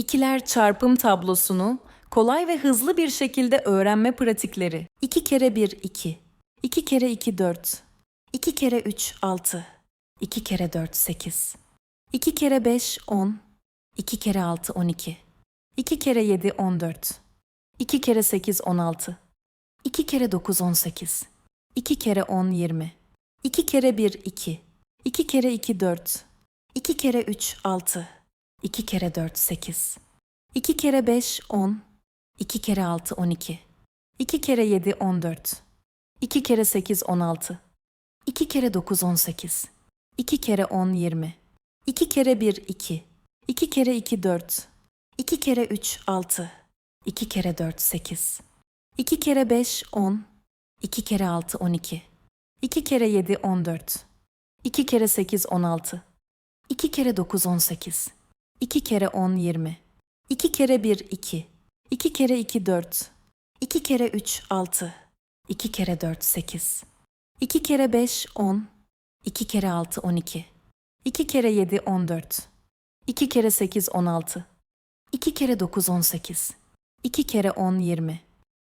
İkiler çarpım tablosunu kolay ve hızlı bir şekilde öğrenme pratikleri. 2 kere 1 2. 2 kere 2 4. 2 kere 3 6. 2 kere 4 8. 2 kere 5 10. 2 kere 6 12. 2 kere 7 14. 2 kere 8 16. 2 kere 9 18. 2 kere 10 20. 2 kere 1 2. 2 kere 2 4. 2 kere 3 6. 2 kere 4 8. 2 kere 5 10. 2 kere 6 12. 2 kere 7 14. 2 kere 8 16. 2 kere 9 18. 2 kere 10 20. 2 kere 1 2. 2 kere 2 4. 2 kere 3 6. 2 kere 4 8. 2 kere 5 10. 2 kere 6 12. 2 kere 7 14. 2 kere 8 16. 2 kere 9 18. 2 kere 10 20. 2 kere 1 2. 2 kere 2 4. 2 kere 3 6. 2 kere 4 8. 2 kere 5 10. 2 kere 6 12. 2 kere 7 14. 2 kere 8 16. 2 kere 9 18. 2 kere 10 20.